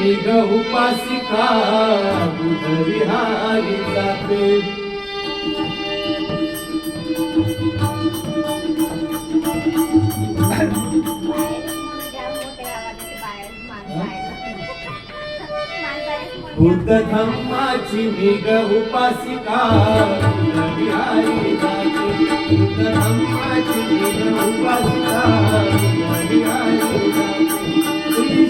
देवी गौपासिका बुध विहारी जाते बुद्ध धम्माची मी गौपासिका बुध विहारी जाते बुद्ध धम्माची मी गौपासिका बुध जाते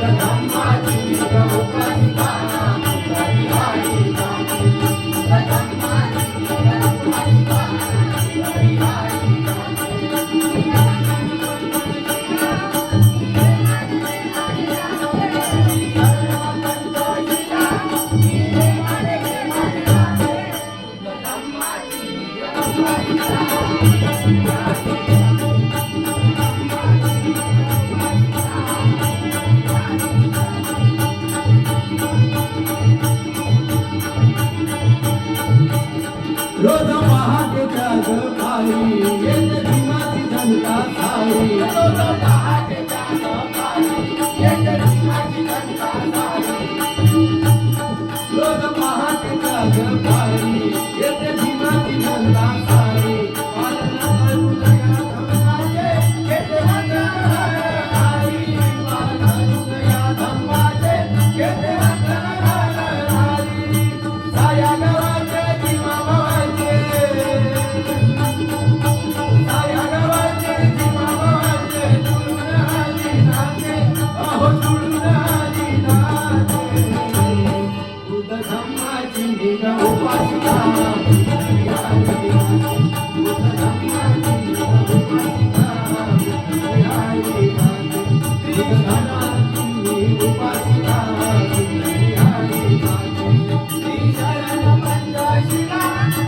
धम्माची रोज पाहते त्या ग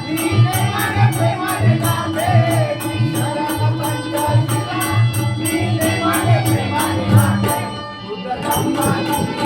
Thank you.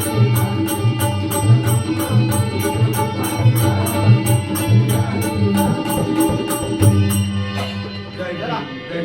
Thank you.